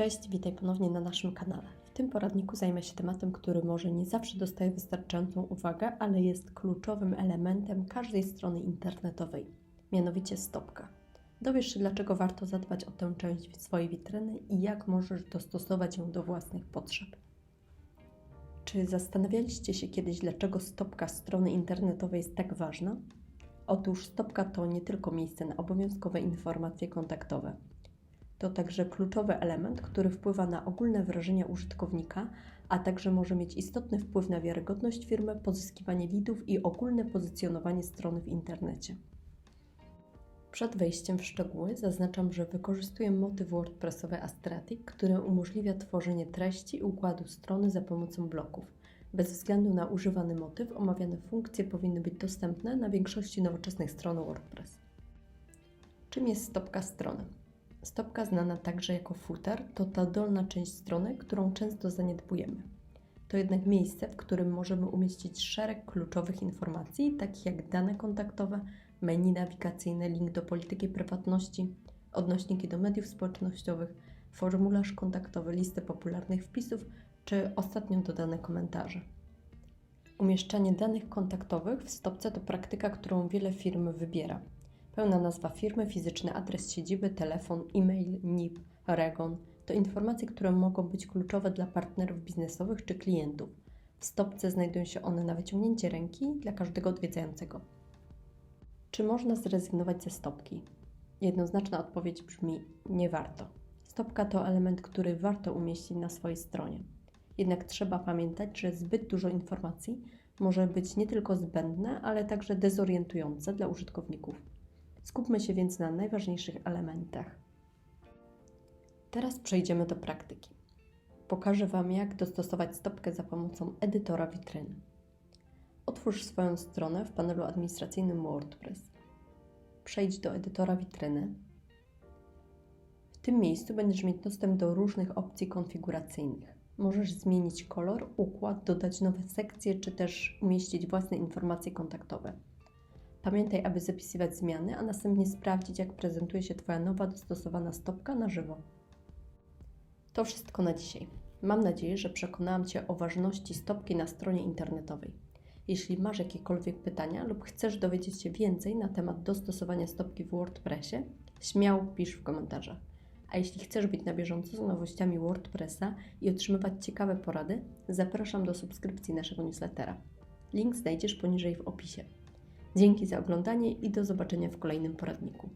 Cześć, witaj ponownie na naszym kanale. W tym poradniku zajmę się tematem, który może nie zawsze dostaje wystarczającą uwagę, ale jest kluczowym elementem każdej strony internetowej, mianowicie stopka. Dowiesz się, dlaczego warto zadbać o tę część swojej witryny i jak możesz dostosować ją do własnych potrzeb. Czy zastanawialiście się kiedyś, dlaczego stopka strony internetowej jest tak ważna? Otóż stopka to nie tylko miejsce na obowiązkowe informacje kontaktowe. To także kluczowy element, który wpływa na ogólne wrażenie użytkownika, a także może mieć istotny wpływ na wiarygodność firmy, pozyskiwanie lidów i ogólne pozycjonowanie strony w internecie. Przed wejściem w szczegóły zaznaczam, że wykorzystuję motyw WordPressowy Astratic, który umożliwia tworzenie treści i układu strony za pomocą bloków. Bez względu na używany motyw, omawiane funkcje powinny być dostępne na większości nowoczesnych stron WordPress. Czym jest stopka strony? Stopka, znana także jako footer, to ta dolna część strony, którą często zaniedbujemy. To jednak miejsce, w którym możemy umieścić szereg kluczowych informacji, takich jak dane kontaktowe, menu nawigacyjne, link do polityki prywatności, odnośniki do mediów społecznościowych, formularz kontaktowy, listę popularnych wpisów czy ostatnio dodane komentarze. Umieszczanie danych kontaktowych w stopce to praktyka, którą wiele firm wybiera. Pełna nazwa firmy, fizyczny adres siedziby, telefon, e-mail, NIP, REGON to informacje, które mogą być kluczowe dla partnerów biznesowych czy klientów. W stopce znajdują się one na wyciągnięcie ręki dla każdego odwiedzającego. Czy można zrezygnować ze stopki? Jednoznaczna odpowiedź brzmi: nie warto. Stopka to element, który warto umieścić na swojej stronie. Jednak trzeba pamiętać, że zbyt dużo informacji może być nie tylko zbędne, ale także dezorientujące dla użytkowników. Skupmy się więc na najważniejszych elementach. Teraz przejdziemy do praktyki. Pokażę Wam, jak dostosować stopkę za pomocą edytora witryny. Otwórz swoją stronę w panelu administracyjnym WordPress. Przejdź do edytora witryny. W tym miejscu będziesz mieć dostęp do różnych opcji konfiguracyjnych. Możesz zmienić kolor, układ, dodać nowe sekcje, czy też umieścić własne informacje kontaktowe. Pamiętaj, aby zapisywać zmiany, a następnie sprawdzić, jak prezentuje się Twoja nowa dostosowana stopka na żywo. To wszystko na dzisiaj. Mam nadzieję, że przekonałam Cię o ważności stopki na stronie internetowej. Jeśli masz jakiekolwiek pytania lub chcesz dowiedzieć się więcej na temat dostosowania stopki w WordPressie, śmiało pisz w komentarzach. A jeśli chcesz być na bieżąco z nowościami WordPressa i otrzymywać ciekawe porady, zapraszam do subskrypcji naszego newslettera. Link znajdziesz poniżej w opisie. Dzięki za oglądanie i do zobaczenia w kolejnym poradniku.